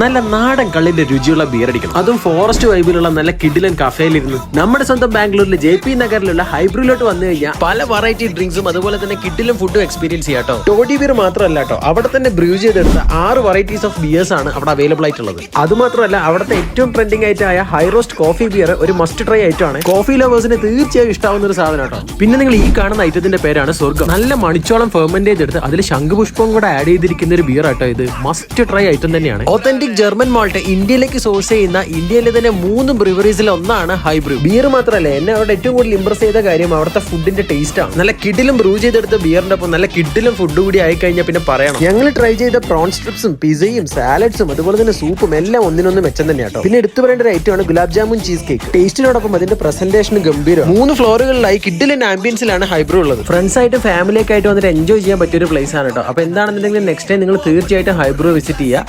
നല്ല നാടൻ കള്ളിന്റെ രുചിയുള്ള ബിയർ അടിക്കണം. അതും ഫോറസ്റ്റ് വൈബിലുള്ള നല്ല കിഡിലൻ കഫേയിലിരുന്ന് നമ്മുടെ സ്വന്തം ബാംഗ്ലൂരിലെ ജെ പി നഗറിലുള്ള ഹൈബ്രിലോട്ട് വന്നു കഴിഞ്ഞാൽ പല വെറൈറ്റി ഡ്രിങ്ക്സും അതുപോലെ തന്നെ കിഡിലും ഫുഡും എക്സ്പീരിയൻസ് ചെയ്യാട്ടോ ടോഡി ബിയർ മാത്രമല്ല കേട്ടോ അവിടെ തന്നെ ബ്രൂ ചെയ്തെടുത്ത ആറ് വെറൈറ്റീസ് ഓഫ് ബിയേഴ്സ് ആണ് അവിടെ അവൈലബിൾ ആയിട്ടുള്ളത്. അതുമാത്രമല്ല അവിടുത്തെ ഏറ്റവും ട്രെൻഡിംഗ് ആയ ഹൈ റോസ്റ്റ് കോഫി ബിയർ ഒരു മസ്റ്റ് ട്രൈ ഐറ്റം ആണ്. കോഫി ലവേഴ്സിന് തീർച്ചയായും ഇഷ്ടാവുന്ന ഒരു സാധനം കേട്ടോ പിന്നെ നിങ്ങൾ ഈ കാണുന്ന ഐറ്റത്തിന്റെ പേരാണ് സ്വർഗം നല്ല മണിച്ചോളം ഫെർമെന്റ് എടുത്ത് അതിൽ ശംഖുപുഷ്പം കൂടെ ആഡ് ചെയ്തിരിക്കുന്ന ഒരു ബിയർ ആട്ടോ ഇത്. മസ്റ്റ് ട്രൈ ഐറ്റം തന്നെയാണ്. ഒത്തന്റിക് ജർമ്മൻ മാൾട്ട് ഇന്ത്യയിലേക്ക് സോഴ്സ് ചെയ്യുന്ന ഇന്ത്യയിലെ തന്നെ മൂന്ന് ബ്രിവറീസിൽ ഒന്നാണ് ഹൈബ്രൂ ബിയർ മാത്രമല്ല എന്നെ അവിടെ ഏറ്റവും കൂടുതൽ ഇംപ്രസ് ചെയ്ത കാര്യം അവിടുത്തെ ഫുഡിന്റെ ടേസ്റ്റ് ആണ്. നല്ല കിഡിലും ബ്രൂ ചെയ്തെടുത്ത ബിയറിന്റെ ഒപ്പം നല്ല കിഡിലും ഫുഡ് കൂടി ആയി കഴിഞ്ഞാൽ പിന്നെ പറയണം. ഞങ്ങൾ ട്രൈ ചെയ്ത പ്രോൺ സ്ട്രിപ്സും പിസയും സാലഡ്സും അതുപോലെ തന്നെ സൂപ്പും എല്ലാം ഒന്നിനൊന്ന് മെച്ചം തന്നെ കേട്ടോ പിന്നെ എടുത്തു പറയേണ്ട ഒരു ഐറ്റം ആണ് ഗുലാബ് ജാമുൻ ചീസ് കേക്ക് ടേസ്റ്റിനോടൊപ്പം അതിന്റെ പ്രസന്റേഷൻ ഗംഭീരം മൂന്ന് ഫ്ലോറുകളിലായി കിഡിലിന്റെ ആംബിയൻസിലാണ് ഹൈബ്രൂ ഉള്ളത്. ഫ്രണ്ട്സ് ആയിട്ട് ഫാമിലിയൊക്കെ ആയിട്ട് വന്നിട്ട് എൻജോയ് ചെയ്യാൻ പറ്റിയ ഒരു പ്ലേസ് ആണ് കേട്ടോ അപ്പൊ എന്താണെന്നുണ്ടെങ്കിൽ നെക്സ്റ്റ് ടൈം നിങ്ങൾ തീർച്ചയായിട്ടും ഹൈബ്രൂ വിസിറ്റ് ചെയ്യുക